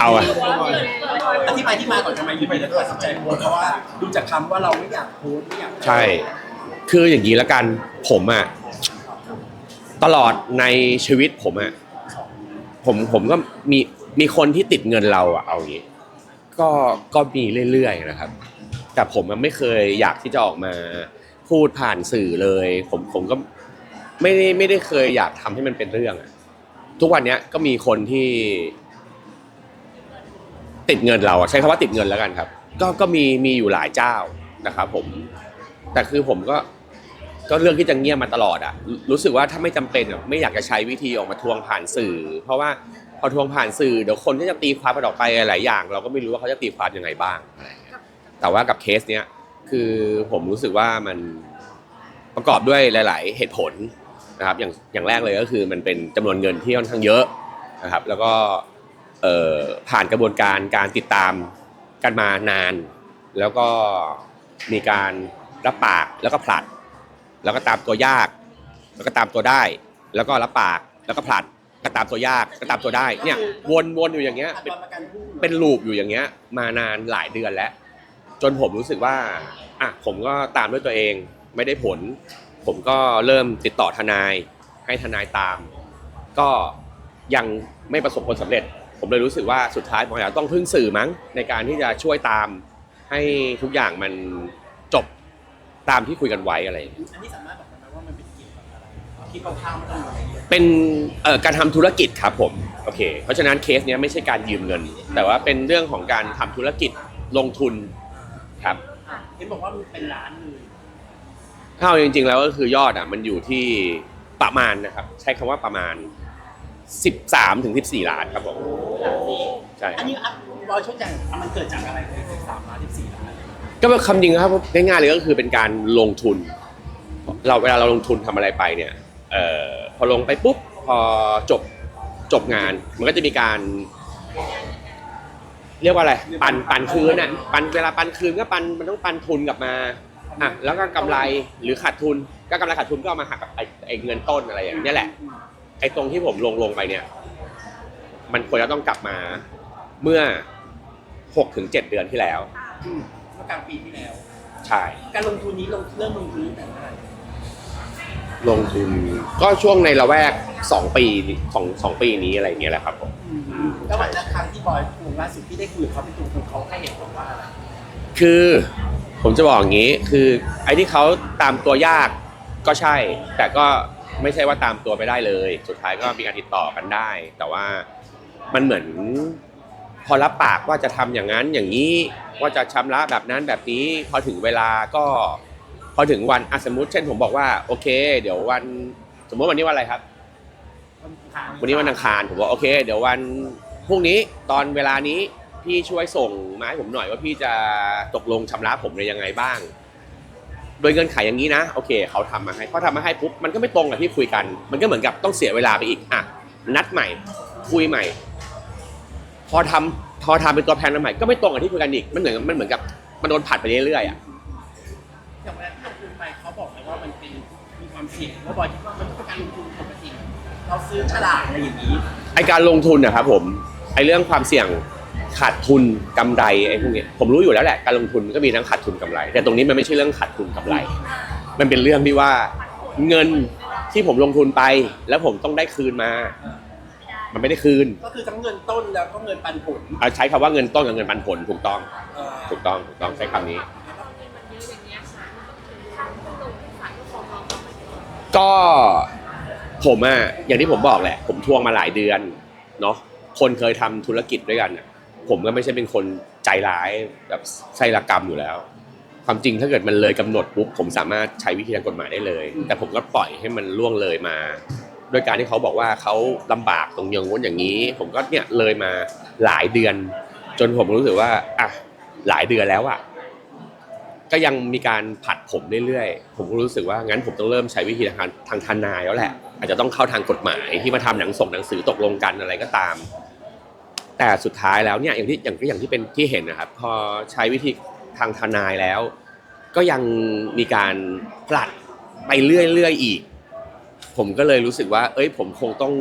เอาอะ อธิบายที่มาก่อนทำไมยูไปแล้วตัดสินใจโพสต์เพราะว่าดูจากคำว่าเราไม่อยากโพสต์ไม่อยากใช่ คืออย่างนี้ละกัน ผมอะตลอดในชีวิตผมอะผมผมก็มีมีคนที่ติดเงินเราอะเอาอย่างนี้ ก็ก็มีเรื่อยๆนะครับ แต่ผมอะไม่เคยอยากที่จะออกมาพูดผ่านสื่อเลย ผมผมก็ไม่ได้ไม่ได้เคยอยากทำให้มันเป็นเรื่องอะทุกวันเนี้ยก็มีคนที่ ติดเงินเราอะใช้คำว่าติดเงินแล้วกันครับ ก็ก็มีมีอยู่หลายเจ้านะครับผม แต่คือผมก็ก็เรื่องที่จะเงียบมาตลอดอะรู้สึกว่าถ้าไม่จำเป็นอะไม่อยากจะใช้วิธีออกมาทวงผ่านสื่อ เพราะว่าพอทวงผ่านสื่อเดี๋ยวคนก็จะตีความมันออกไปหลายอย่าง เราก็ไม่รู้ว่าเขาจะตีความยังไงบ้างอะไรอย่างเงี้ยแต่ว่ากับเคสเนี้ยคือผมรู้สึกว่ามันประกอบด้วยหลาย ๆ เหตุผลนะครับอย่างอย่างแรกเลยก็คือมันเป็นจำนวนเงินที่ค่อนข้างเยอะนะครับ แล้วก็ ผ่านกระบวนการการติดตามกันมานาน แล้วก็มีการรับปากแล้วก็ผลัด แล้วก็ตามตัวยาก แล้วก็ตามตัวได้ แล้วก็รับปากแล้วก็ผลัดก็ตามตัวยากก็ตามตัวได้เนี่ยวนวนอยู่อย่างเงี้ยอัตราประกันเป็นลูปอยู่อย่างเงี้ย มานานหลายเดือนแล้ว จนผมรู้สึกว่าอะผมก็ตามด้วยตัวเองไม่ได้ผล ผมก็เริ่มติดต่อทนายให้ทนายตาม ก็ยังไม่ประสบผลสำเร็จ ผมเลยรู้สึกว่าสุดท้ายผมอาจจะต้องพึ่งสื่อมั้งในการที่จะช่วยตามให้ทุกอย่างมันจบตามที่คุยกันไว้อะไรอย่างเงี้ย อันนี้สามารถบอกได้ไหมว่ามันเป็นเกี่ยวกับอะไรคิดคร่าวๆไม่ต้องอะไรเยอะเป็นเอ่อการทำธุรกิจครับผมโอเค เพราะฉะนั้นเคสเนี้ยไม่ใช่การยืมเงิน แต่ว่าเป็นเรื่องของการทำธุรกิจลงทุนครับเห็นบอกว่ามันเป็นล้านเลยถ้าเอาจริง ๆ แล้วก็คือยอดอะมันอยู่ที่ประมาณนะครับ ใช้คำว่าประมาณ 13ถึง14 ล้านครับผมใช่อันนี้อัพบอยช่วยแจ้งมันเกิดจากอะไรเลยสิบสามล้านสิบสี่ล้านก็เป็นคำจริงครับง่ายๆเลยก็คือเป็นการลงทุน เราเวลาเราลงทุนทำอะไรไปเนี่ยเอ่อพอลงไปปุ๊บพอจบจบงาน มันก็จะมีการ เรียกว่าอะไร ปันปันคืนอะปันเวลาปันคืนก็ปันมันต้องปันทุนกลับมาอะแล้วก็กำไรหรือขาดทุน ก็กำไรขาดทุนก็เอามาหักกับไอ้ไอ้เงินต้นอะไรอย่างเงี้ยแหละ ไอ้ตรงที่ผมลงลงไปเนี่ย มันควรจะต้องกลับมาเมื่อหกถึงเจ็ดเดือนที่แล้ว อืมเมื่อกลางปีที่แล้ว ใช่ การลงทุนนี้ลงเริ่มลงทุนตั้งแต่เมื่อไหร่ลงทุนก็ช่วงในละแวกสองปีสองสองปีนี้อะไรอย่างเงี้ยแหละครับผมแล้ววันนั้นครั้งที่บอยลงล่าสุดที่ได้คุยกับเขาเป็นตัวคนเขาให้เหตุผลว่าอะไรคือผมจะบอกอย่างนี้ คือไอ้ที่เขาตามตัวยากก็ใช่ แต่ก็ ไม่ใช่ว่าตามตัวไปได้เลย สุดท้ายก็มีการติดต่อกันได้ แต่ว่ามันเหมือนพอรับปากว่าจะทำอย่างนั้นอย่างนี้ว่าจะชำระแบบนั้นแบบนี้พอถึงเวลาก็พอถึงวันอะสมมติเช่นผมบอกว่าโอเค เดี๋ยววัน สมมติวันนี้วันอะไรครับ วันนี้วันอังคารผมบอกโอเค เดี๋ยววันพรุ่งนี้ตอนเวลานี้พี่ช่วยส่งมาให้ผมหน่อยว่าพี่จะตกลงชำระผมในยังไงบ้าง โดยเงื่อนไขอย่างนี้นะโอเคเขาทำมาให้พอทำมาให้ปุ๊บมันก็ไม่ตรงกับที่คุยกัน มันก็เหมือนกับต้องเสียเวลาไปอีกอะนัดใหม่ คุยใหม่ พอทำพอทำเป็นตัวแพนมาใหม่ก็ไม่ตรงกับที่คุยกันอีกมันเหมือนมันเหมือนกับมันโดนผัดไปเรื่อยๆอะอย่างวันนั้นที่ลงทุนไปเขาบอกเลยว่ามันเป็นมีความเสี่ยงแล้วบอยคิดว่ามันก็เป็นการลงทุนปกติเราซื้อฉลากอะไรอย่างนี้ไอการลงทุนนะครับผมไอเรื่องความเสี่ยง ขาดทุนกำไรไอพวกเนี้ยผมรู้อยู่แล้วแหละการลงทุนมันก็มีทั้งขาดทุนกำไร แต่ตรงนี้มันไม่ใช่เรื่องขาดทุนกำไร มันเป็นเรื่องที่ว่าเงินที่ผมลงทุนไป แล้วผมต้องได้คืนมา มันไม่ได้คืน ก็คือทั้งเงินต้นแล้วก็เงินปันผลเอาใช้คำว่าเงินต้นกับเงินปันผลถูกต้องเอ่อถูกต้องถูกต้องใช้คำนี้ ก็ผมอะอย่างที่ผมบอกแหละ ผมทวงมาหลายเดือนเนาะคนเคยทำธุรกิจด้วยกันอะ ผมก็ไม่ใช่เป็นคนใจร้ายแบบไส้ระกรรมอยู่แล้ว ความจริงถ้าเกิดมันเลยกำหนดปุ๊บผมสามารถใช้วิธีทางกฎหมายได้เลย แต่ผมก็ปล่อยให้มันล่วงเลยมาโดยการที่เขาบอกว่าเขาลำบากตรงอย่างงู้นอย่างนี้ ผมก็เนี่ยเลยมาหลายเดือน จนผมรู้สึกว่าอะหลายเดือนแล้วอะก็ยังมีการผัดผมเรื่อยๆ ผมก็รู้สึกว่างั้นผมต้องเริ่มใช้วิธีทางทางทนายแล้วแหละ อาจจะต้องเข้าทางกฎหมายที่มาทำหนังส่งหนังสือตกลงกันอะไรก็ตาม แต่สุดท้ายแล้วเนี่ยอย่างที่อย่างที่อย่างที่เป็นที่เห็นนะครับ พอใช้วิธีทางทนายแล้ว ก็ยังมีการผลัดไปเรื่อยๆอีก ผมก็เลยรู้สึกว่า เอ้ย ผมคงต้อง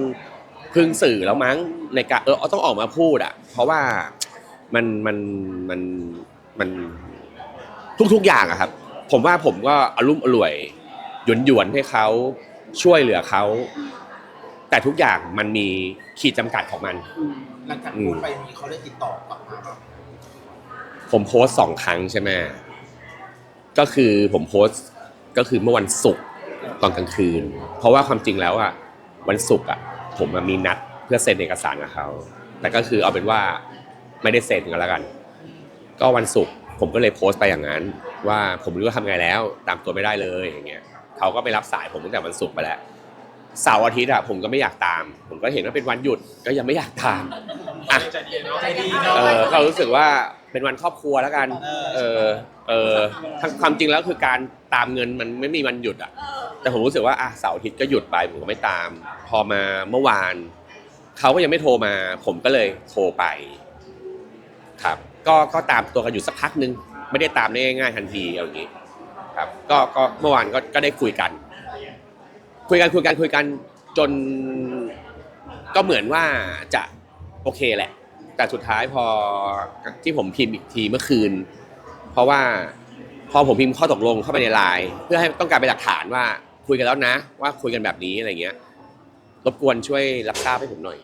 พึ่งสื่อแล้วมั้งในการเออต้องออกมาพูดอะ เพราะว่ามันมันมันมันทุกๆอย่างอะครับ ผมว่าผมก็อารมณ์อร่วยหยวนหยวนๆให้เขาช่วยเหลือเขา แต่ทุกอย่างมันมีขีดจำกัดของมันอืมหลังจากพูดไปมีเขาได้ติดต่อกลับมาบ้างไหมผมโพสต์สองครั้งใช่ไหมก็คือผมโพสต์ก็คือเมื่อวันศุกร์ตอนกลางคืน เพราะว่าความจริงแล้วอะวันศุกร์อะผมอะมีนัดเพื่อเซ็นเอกสารกับเขา แต่ก็คือเอาเป็นว่าไม่ได้เซ็นกันแล้วกัน ก็วันศุกร์ผมก็เลยโพสต์ไปอย่างนั้น ว่าผมไม่รู้จะทำไงแล้ว ตามตัวไม่ได้เลยอย่างเงี้ยเขาก็ไปรับสายผมตั้งแต่วันศุกร์ไปแล้ว เสาร์อาทิตย์อะผมก็ไม่อยากตาม ผมก็เห็นว่าเป็นวันหยุดก็ยังไม่อยากตามอะใจดีเนาะใจดีเอเนาะอก็รู้สึกว่าเป็นวันครอบครัวแล้วกัน เออเออทั้งความจริงแล้วคือการตามเงินมันไม่มีวันหยุดอะแต่ผมรู้สึกว่าอะเสาร์อาทิตย์ก็หยุดไปผมก็ไม่ตาม พอมาเมื่อวาน เขาก็ยังไม่โทรมา ผมก็เลยโทรไป ครับ ก็ก็ตามตัวกันอยู่สักพักนึง ไม่ได้ตามได้ง่ายๆทันทีเอาอย่างนี้ ครับ ก็ก็เมื่อวานก็ก็ได้คุยกัน คุยกันคุยกันคุยกันจนก็เหมือนว่าจะโอเคแหละ แต่สุดท้ายพอที่ผมพิมพ์อีกทีเมื่อคืน เพราะว่าพอผมพิมพ์ข้อตกลงเข้าไปในไลน์เพื่อให้ต้องการเป็นหลักฐานว่าคุยกันแล้วนะ ว่าคุยกันแบบนี้อะไรเงี้ยรบกวนช่วยรับทราบให้ผมหน่อย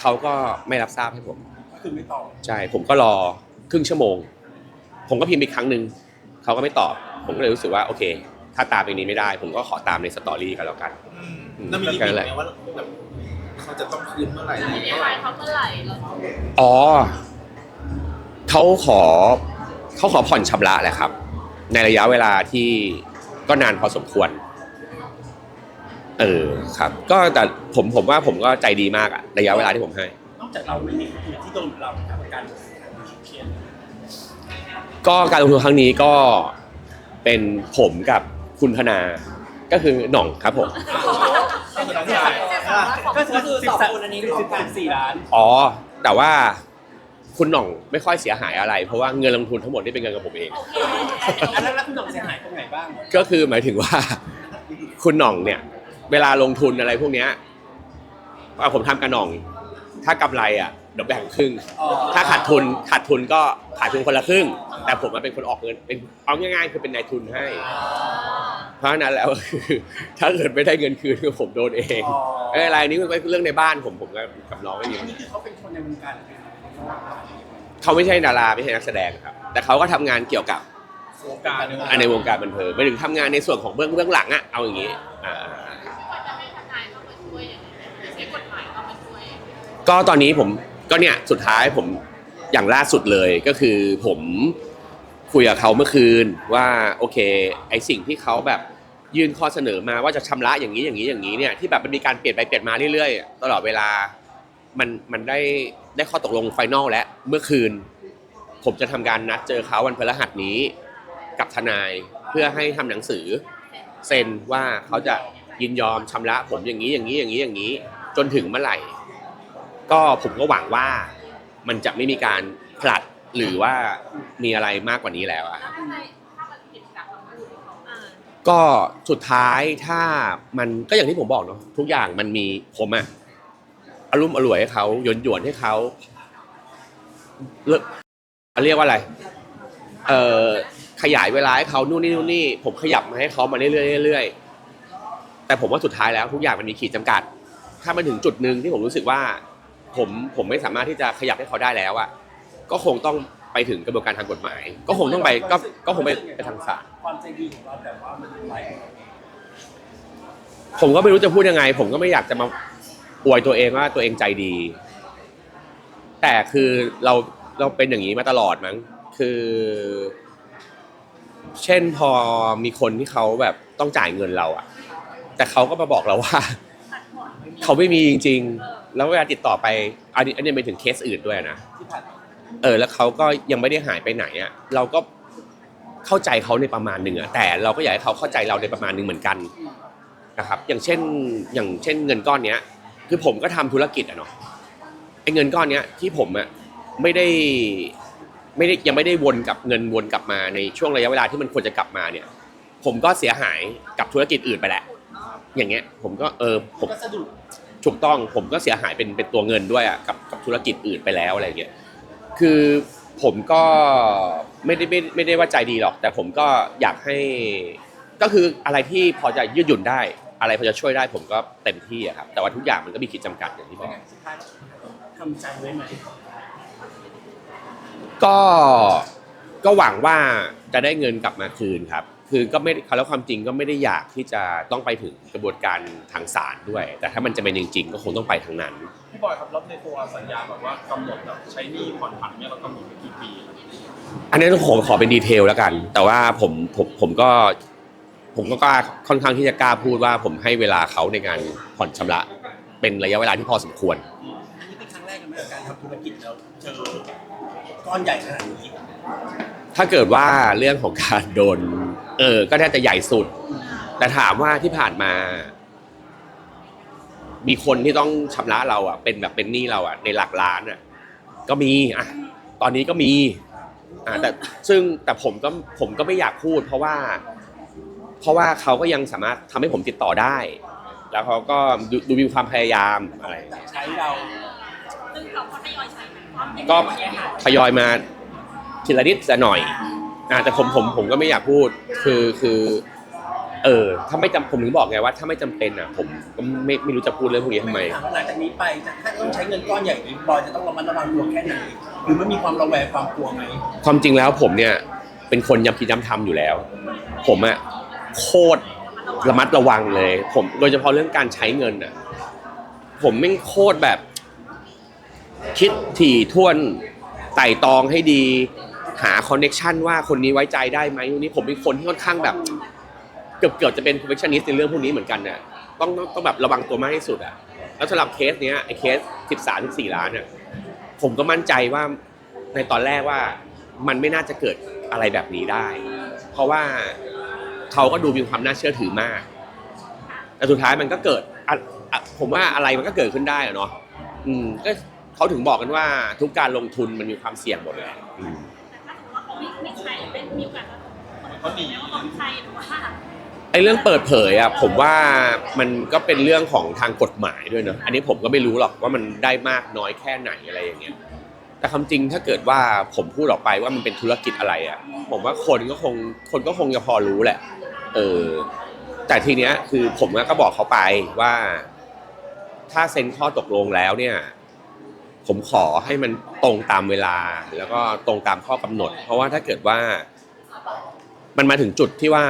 เขาก็ไม่รับทราบให้ผมก็คือไม่ตอบใช่ผมก็รอครึ่งชั่วโมง ผมก็พิมพ์อีกครั้งหนึ่งเขาก็ไม่ตอบ ผมก็เลยรู้สึกว่าโอเค ถ้าตามอย่างนี้ไม่ได้ ผมก็ขอตามในสตอรี่กันแล้วกันอืมแล้วมีลิมิตไหมว่าแบบเขาจะต้องคืนเมื่อไหร่ไม่ได้ไลน์เขาเมื่อไหร่เราอ๋อเขาขอเขาขอผ่อนชำระแหละครับ ในระยะเวลาที่ก็นานพอสมควร เออครับ ก็แต่ผมผมว่าผมก็ใจดีมากอะระยะเวลาที่ผมให้ นอกจากเราไม่มีคนอื่นที่โดนเหมือนเราทำการเครียดก็การลงทุนครั้งนี้ก็เป็นผมกับ คุณธนา ก็คือหน่องครับผม ก็คือน้องชายก็คือสองคนอันนี้คือสิบสี่ล้าน อ๋อ แต่ว่าคุณหน่องไม่ค่อยเสียหายอะไร เพราะว่าเงินลงทุนทั้งหมดนี่เป็นเงินกับผมเอง อันนั้นแล้วคุณหน่องเสียหายตรงไหนบ้าง ก็คือหมายถึงว่า คุณหน่องเนี่ย เวลาลงทุนอะไรพวกเนี้ยเอาผมทำกับหน่อง ถ้ากำไรอะ เดี๋ยวแบ่งครึ่งอ๋อถ้าขาดทุนขาดทุนก็ขาดทุนคนละครึ่ง แต่ผมมาเป็นคนออกเงินเป็นเอาง่ายๆ คือเป็นนายทุนให้ เพราะฉะนั้นแล้วคือถ้าเกิดไม่ได้เงินคืนคือผมโดนเองอ๋อเอ้ยอะไรนี้มันเป็นเรื่องในบ้านผมผมกับกับน้องไม่มีอันนี้คือเขาเป็นคนในวงการหรือเป็นเขาไม่ใช่ดาราไม่ใช่นักแสดงครับ แต่เขาก็ทำงานเกี่ยวกับ วงการอันในวงการบันเทิงไม่ถึงทำงานในส่วนของเบื้องเบื้องหลังอะเอาอย่างนี้อ่าควรจะให้ทนายเข้ามาช่วยอย่างไรใช้กฎหมายเข้ามาช่วยก็ตอนนี้ผม ก็เนี่ยสุดท้ายผมอย่างล่าสุดเลยก็คือผมคุยกับเขาเมื่อคืนว่าโอเคไอสิ่งที่เขาแบบยื่นข้อเสนอมาว่าจะชำระอย่างนี้อย่างนี้อย่างนี้เนี่ยที่แบบมันมีการเปลี่ยนไปเปลี่ยนมาเรื่อยๆ ตลอดเวลามันมันได้ได้ข้อตกลงไฟนอลแล้วเมื่อคืน ผมจะทำการนัดเจอเขาวันพฤหัสนี้กับทนายเพื่อให้ทำหนังสือเซ็นว่าเขาจะยินยอมชำระผมอย่างนี้อย่างนี้อย่างนี้อย่างนี้ จนถึงเมื่อไหร่ ก็ผมก็หวังว่ามันจะไม่มีการผลัดหรือว่ามีอะไรมากกว่านี้แล้วอะถ้าทนายถ้ามันผิดจากคำพูดของเขาอ่าก็สุดท้ายถ้ามันก็อย่างที่ผมบอกเนาะทุกอย่างมันมีผมอะอารมณ์อร่วยให้เขาหยวนหยวนๆให้เขาเลิกเรียกว่าอะไร เอ่อขยายเวลาให้เขานู่นนี่นู่นนี่ ผมขยับมาให้เขามาเรื่อยๆเรื่อยๆแต่ผมว่าสุดท้ายแล้วทุกอย่างมันมีขีดจำกัด ถ้ามันถึงจุดหนึ่งที่ผมรู้สึกว่า ผมผมไม่สามารถที่จะขยับให้เขาได้แล้วอะก็คงต้องไปถึงกระบวนการทางกฎหมาย ก็คงต้องไปก็ก็คงไปไปทางศาลความใจดีของเราแต่ว่ามันไหลผมก็ไม่รู้จะพูดยังไง ผมก็ไม่อยากจะมาอวยตัวเองว่าตัวเองใจดี แต่คือเราเราเป็นอย่างนี้มาตลอดมั้งคือ เช่นพอมีคนที่เขาแบบต้องจ่ายเงินเราอะแต่เขาก็มาบอกเราว่า เขาไม่มีจริง ๆ แล้วเวลาติดต่อไปอันนี้อันนี้ไปถึงเคสอื่นด้วยนะที่ผ่านเออ แล้วเขาก็ยังไม่ได้หายไปไหนอะเราก็เข้าใจเขาในประมาณหนึ่งอะแต่เราก็อยากให้เขาเข้าใจเราในประมาณหนึ่งเหมือนกันนะครับ อย่างเช่นอย่างเช่นเงินก้อนเนี้ย คือผมก็ทำธุรกิจอะเนาะไอ้เงินก้อนเนี้ยที่ผมอะไม่ได้ไม่ได้ยังไม่ได้วนกลับเงินวนกลับมาในช่วงระยะเวลาที่มันควรจะกลับมาเนี่ย ผมก็เสียหายกับธุรกิจอื่นไปแหละอย่างเงี้ย ผมก็เออผมก็สะดุด ถูกต้องผมก็เสียหายเป็นเป็นตัวเงินด้วยอะกับกับธุรกิจอื่นไปแล้วอะไรเงี้ยคือผมก็ไม่ได้ไม่ไม่ได้ว่าใจดีหรอก แต่ผมก็อยากให้ ก็คืออะไรที่พอจะยืดหยุ่นได้ อะไรพอจะช่วยได้ผมก็เต็มที่อะครับ แต่ว่าทุกอย่างมันก็มีขีดจำกัดอย่างที่บเป็นอกไงสุดท้ายทำใจไว้ไหมก็ก็หวังว่าจะได้เงินกลับมาคืนครับ คือก็ไม่แล้วความจริงก็ไม่ได้อยากที่จะต้องไปถึงกระบวนการทางศาลด้วย แต่ถ้ามันจะเป็นจริง ๆ ก็คงต้องไปทางนั้นพี่บอยครับแล้วในตัวสัญญาแบบว่ากำหนดแบบใช้หนี้ผ่อนผันเนี่ยเรากำหนดไว้กี่ปี อันนี้ต้องขอขอเป็นดีเทลแล้วกัน แต่ว่าผมผมผมก็ ผมก็กล้าค่อนข้างที่จะกล้าพูดว่า ผมให้เวลาเขาในการผ่อนชำระ เป็นระยะเวลาที่พอสมควร อันนี้เป็นครั้งแรกในการทำธุรกิจแล้วเจอก้อนใหญ่ขนาดนี้ถ้าเกิดว่าเรื่องของการโดน เออ ก็น่าจะใหญ่สุด แต่ถามว่าที่ผ่านมา มีคนที่ต้องชำระเราอะ เป็นแบบเป็นหนี้เราอะในหลักล้านอะ ก็มีอะตอนนี้ก็มีอ่าแต่ซึ่งแต่ผมก็ผมก็ไม่อยากพูด เพราะว่า เพราะว่าเขาก็ยังสามารถทำให้ผมติดต่อได้ แล้วเขาก็ดูดูมีความพยายามอะไรอย่างเงี้ยใช้เราซึ่ง เราก็ทยอยใช้ไหมความจริงก็ทยอยมาทีละนิดละหน่อยอ่าแต่ผมผมผมก็ไม่อยากพูดคือคือ เออถ้าไม่จำผมถึงบอกไงว่า ถ้าไม่จำเป็นอะ ผมก็ไม่ไม่รู้จะพูดเรื่องพวกนี้ทำไมถามว่าหลังจากนี้ไปจะถ้าต้องใช้เงินก้อนใหญ่นี้บอยจะต้องระมัดระวังตัวแค่ไหนหรือมันมีความระแวงความกลัวไหมความจริงแล้วผมเนี่ยเป็นคนย้ำคิดย้ำทำอยู่แล้ว ผมอะโคตรระมัดระวังเลย ผมโดยเฉพาะเรื่องการใช้เงินอะผมไม่งโคตรแบบ คิดถี่ถ้วนไต่ตองให้ดี หาคอนเน็ชันว่าคนนี้ไว้ใจได้ไหมวันนี้ผมเป็นคนที่ค่อนข้างแบบ เกือบเกือบจะเป็น perfectionist ในเรื่องพวกนี้เหมือนกันน่ะต้องต้องต้องแบบระวังตัวมากที่สุดอะแล้วสำหรับเคสเนี้ยไอ้เคส13 14ล้านเนี่ยผมก็มั่นใจว่าในตอนแรกว่ามันไม่น่าจะเกิดอะไรแบบนี้ได้ เพราะว่าเขาก็ดูมีความน่าเชื่อถือมาก แต่สุดท้ายมันก็เกิด ผมว่าอะไรมันก็เกิดขึ้นได้อะเนาะอืมก็ เขาถึงบอกกันว่าทุกการลงทุนมันมีความเสี่ยงหมดเลยอืมแต่ถ้าสมมติว่าเขาไม่ไม่ใช้เป็นมีโอกาสจะคนอื่นไหมว่าเขาใช้หรือว่าไอ้เรื่องเปิดเผยอะผมว่ามันก็เป็นเรื่องของทางกฎหมายด้วยเนอะอันนี้ผมก็ไม่รู้หรอกว่ามันได้มากน้อยแค่ไหนอะไรอย่างเงี้ย แต่ความจริงถ้าเกิดว่าผมพูดออกไปว่ามันเป็นธุรกิจอะไรอะ ผมว่าคนก็คงคนก็คงจะพอรู้แหละ เออ แต่ทีเนี้ยคือผมก็บอกเขาไปว่า ถ้าเซ็นข้อตกลงแล้วเนี่ย ผมขอให้มันตรงตามเวลา แล้วก็ตรงตามข้อกำหนด เพราะว่าถ้าเกิดว่า มันมาถึงจุดที่ว่า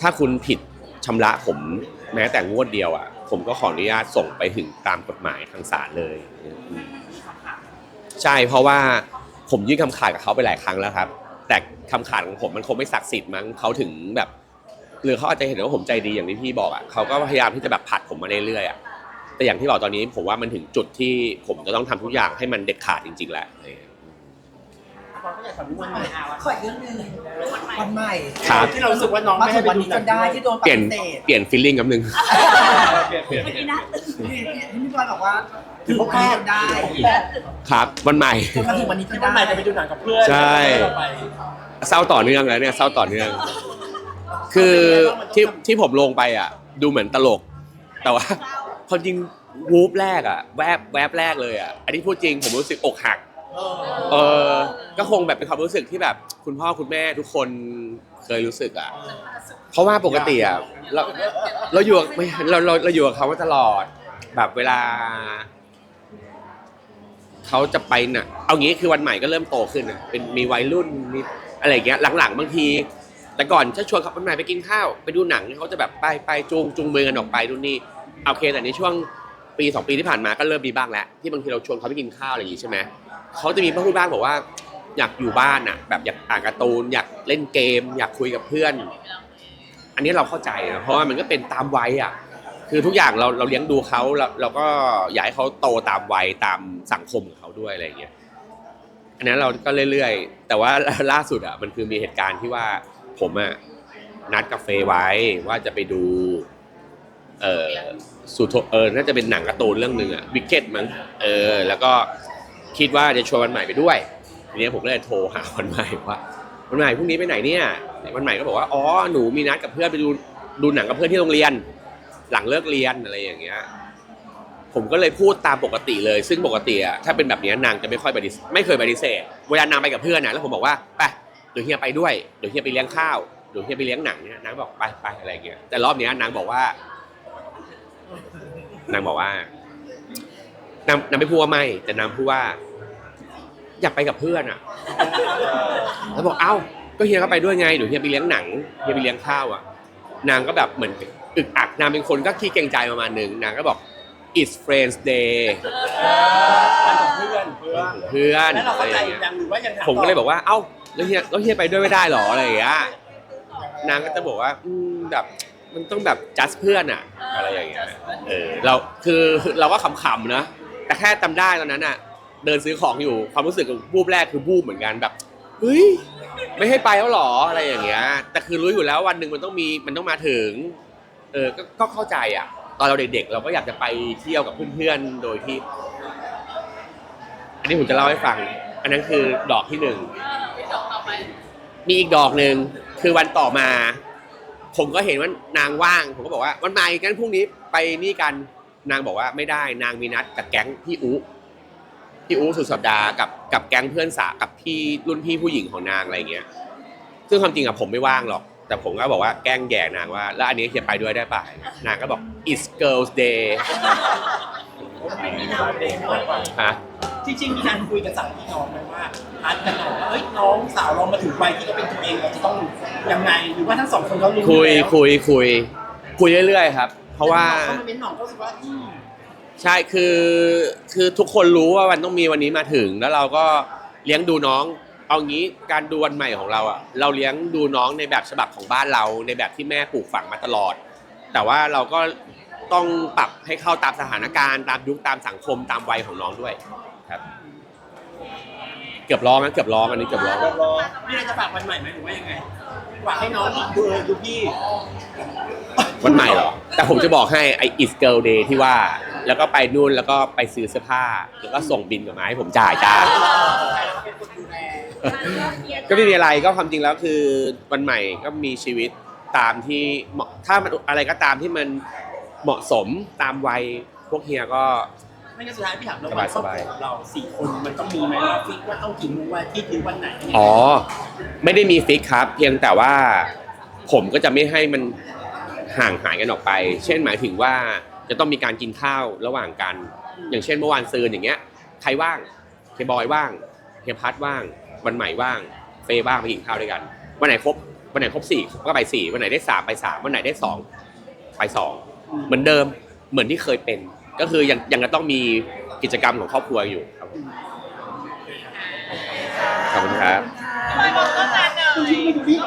ถ้าคุณผิดชำระผมแม้แต่งวดเดียวอะ ผมก็ขออนุญาตส่งไปถึงตามกฎหมายทางศาลเลย ใช่เพราะว่าผมยื่นคำขาดกับเขาไปหลายครั้งแล้วครับ แต่คำขาดของผมมันคงไม่ศักดิ์สิทธิ์มั้งเขาถึงแบบหรือเขาอาจจะเห็นว่าผมใจดีอย่างที่พี่บอกอะเขาก็พยายามที่จะแบบผลัดผมมาเรื่อยๆอะ แต่อย่างที่บอกตอนนี้ผมว่ามันถึงจุดที่ผมจะต้องทำทุกอย่างให้มันเด็ดขาดจริง ๆ แล้วอะไรอย่างเงี้ยบอยก็อยากถามวันใหม่ขออีกเรื่องหนึงวันใหม่ครับ ที่เรารู้สึกว่าน้องมาไม่ถึให้งไปวันดูนี้หนัจงนได้ที่โดนปเปลี่ยนฏิเสธเปลี่ยนฟีลลิ่งกับหนึ่งเปลี่ยนเปลี่ยนเมื่อกี้นะที่ที่พี่บอยบอกว่าถึงวันนี้จนได้ครับวันใหม่ จนมาถึงวันนี้จที่นวันใหม่ได้จะไปดูหนังกับเพื่อนใช่แล้วก็ไปเศร้าต่อเนื่องแล้วเนี่ยเศร้าต่อเนื่อง คือที่ที่ผมลงไปอะ ดูเหมือนตลก แต่ว่า ความจริงวูบแรกอะแวบแวบแรกเลยอะอันนี้พูดจริงผมรู้สึกอกหัก เออ ก็คงแบบเป็นความรู้สึกที่แบบคุณพ่อคุณแม่ทุกคนเคยรู้สึกอะเพราะว่าปกติอะเราเราอยู่กับไม่เราเราเราอยู่กับเขามาตลอด แบบเวลาเขาจะไปน่ะ เอางี้คือวันใหม่ก็เริ่มโตขึ้นอะเป็นมีวัยรุ่นมีอะไรอย่างเงี้ยหลังๆบางที แต่ก่อนจะชวนเขาวันใหม่ไปกินข้าว ไปดูหนังเขาจะแบบไปไปจูงจูงมือกันออกไปดูนนี่ โอเคแต่ในช่วงปีสองปีที่ผ่านมาก็เริ่มมีบ้างแล้ว ที่บางทีเราชวนเขาไปกินข้าวอะไรอย่างงี้ใช่ไหมเขาจะมีพูดบ้างบอกว่า อยากอยู่บ้านอะ แบบอยากอ่านการ์ตูน อยากเล่นเกม อยากคุยกับเพื่อน อันนี้เราเข้าใจนะเพราะว่ามันก็เป็นตามวัยอะ คือทุกอย่างเราเราเลี้ยงดูเขาเราเราก็อยากให้เขาโตตามวัยตามสังคมของเขาด้วยอะไรอย่างเงี้ยอันนั้นเราก็เรื่อยๆ แต่ว่าล่าสุดอะมันคือมีเหตุการณ์ที่ว่าผมอะนัดกาเฟไว้ว่าจะไปดู เออสุโธเออน่าจะเป็นหนังการ์ตูนเรื่องหนึ่งอะวิกเก็ตมั้งเออ แล้วก็คิดว่าจะชวนวันใหม่ไปด้วยทีนี้ผมก็เลยโทรหาวันใหม่ว่าวันใหม่พรุ่งนี้ไปไหนเนี่ยวันใหม่ก็บอกว่าอ๋อหนูมีนัดกับเพื่อนไปดูดูหนังกับเพื่อนที่โรงเรียน หลังเลิกเรียนอะไรอย่างเงี้ยผมก็เลยพูดตามปกติเลย ซึ่งปกติอะถ้าเป็นแบบเนี้ยนางจะไม่ค่อยปฏิเสธไม่เคยปฏิเสธเวลานางไปกับเพื่อนนะแล้วผมบอกว่าไปเดี๋ยวเฮียไปด้วยเดี๋ยวเฮียไปเลี้ยงข้าวเดี๋ยวเฮียไปเลี้ยงหนังเนี่ยนางบอกไปไปอะไรเงี้ยแต่รอบเนี้ยนางบอกว่า นางบอกว่านางนางไม่พูดว่าไม่ แต่นางพูดว่า อยากไปกับเพื่อนอะ แล้วบอกเอ้า ก็เฮียก็ไปด้วยไงเดี๋ยวเฮียไปเลี้ยงหนังเฮียไปเลี้ยงข้าวอะ นางก็แบบเหมือนอึกอักนางเป็นคนก็ขี้เกรงใจประมาณหนึ่งนางก็บอก it's friends day มันกับเพื่อนเพื่อเพื่อนแล้วเราอะไรเข้าอใจย่างเงี้ย ยังหรือว่ายังถามผมก็เลยบอกว่า เอ้า แล้วเฮียแล้วเฮียไปด้วยไม่ได้หรออะไรอย่างเงี้ย นางก็จะบอกว่าอืมแบบ มันต้องแบบ just เพื่อนอะอะไรอย่างเงี้ยเออเราคือเราก็ขำๆนะ แต่แค่จำได้ตอนนั้นอะเดินซื้อของอยู่ความรู้สึกของบูบแรกคือบูบเหมือนกันแบบเฮ้ยไม่ให้ไปแล้วหรออะไรอย่างเงี้ย แต่คือรู้อยู่แล้ววันหนึ่งมันต้องมีมันต้องมาถึง เออก็ก็เข้าใจอะตอนเราเด็กๆ เราก็อยากจะไปเที่ยวกับเพื่อนๆโดยที่ อันนี้ผมจะเล่าให้ฟัง อันนั้นคือดอกที่หนึ่งมีอีกดอกหนึ่งคือวันต่อมา ผมก็เห็นว่านางว่าง ผมก็บอกว่าวันใหม่งั้นพรุ่งนี้ไปนี่กันนางบอกว่าไม่ได้นางมีนัดกับแก๊งพี่อุพี่อุสุดสัปดาห์กับกับแก๊งเพื่อนสากับพี่รุ่นพี่ผู้หญิงของนางอะไรเงี้ย ซึ่งความจริงอะผมไม่ว่างหรอก แต่ผมก็บอกว่าแกล้งแย่นางว่า แล้วอันนี้จะไปด้วยได้ป่ะนางก็บอก it's girls day ฮะ จริงๆมีการคุยกับสาวพี่น้องไหมว่าอัดกันหน่อยว่าเอ้ยน้องสาวเรามาถึงวัยที่ก็เป็นตัวเองเราจะต้องยังไงหรือว่าทั้งสองคนเขารู้คุยแล้วคุยคุย คุยเรื่อยๆครับ เพราะว่าเขามาเป็นหน่องก็รู้สึกว่าอืมใช่คือคือทุกคนรู้ว่าวันต้องมีวันนี้มาถึง แล้วเราก็เลี้ยงดูน้อง เอางี้การดูวันใหม่ของเราอะเราเลี้ยงดูน้องในแบบฉบับของบ้านเรา ในแบบที่แม่ปลูกฝังมาตลอด แต่ว่าเราก็ต้องปรับให้เข้าตามสถานการณ์ตามยุคตามสังคมตามวัยของน้องด้วย ครับ เกือบร้องนะเกือบร้องอันนี้เกือบร้อง รอพี่เราจะฝากวันใหม่ไหมหรือว่ายังไงฝากให้น้องดูเลยดูพี่วันใหม่เหรอ แต่ผมจะบอกให้ไอ is girl day ที่ว่า แล้วก็ไปนู่นแล้วก็ไปซื้อเสื้อผ้า แล้วก็ส่งบินกลับมาให้ผมจ่ายจ้าก็ไม่มีอะไรก็ความจริงแล้วคือวันใหม่ก็มีชีวิตตามที่เหมาะถ้ามันอะไรก็ตามที่มันเหมาะสมตามวัยพวกเฮียก็ ไม่งั้นสุดท้ายพี่ถามเราวันครอบครัวของเราสี่คนมันต้องมีไหมว่าฟิกว่าต้องกี่โมงวันอาที่หรือวันไหนยังไงอ๋อ ไม่ได้มีฟิกครับ เพียงแต่ว่าผมก็จะไม่ให้มันห่างหายกันออกไป เช่นหมายถึงว่าจะต้องมีการกินข้าวระหว่างกัน อย่างเช่นเมื่อวานซืนอย่างเงี้ยใครว่างเฮียบอยว่างเฮียพัดว่าง วันใหม่ว่าง เฟย์ว่างไปกินข้าวด้วยกัน วันไหนครบวันไหนครบสี่ก็ไปสี่วันไหนได้สามไปสามวันไหนได้สองไปสองเหมือนเดิมเหมือนที่เคยเป็น ก็คือยังยังจะต้องมีกิจกรรมของครอบครัวอยู่ครับผมขอบคุณครับบอยบอกต้องการหน่อยพี่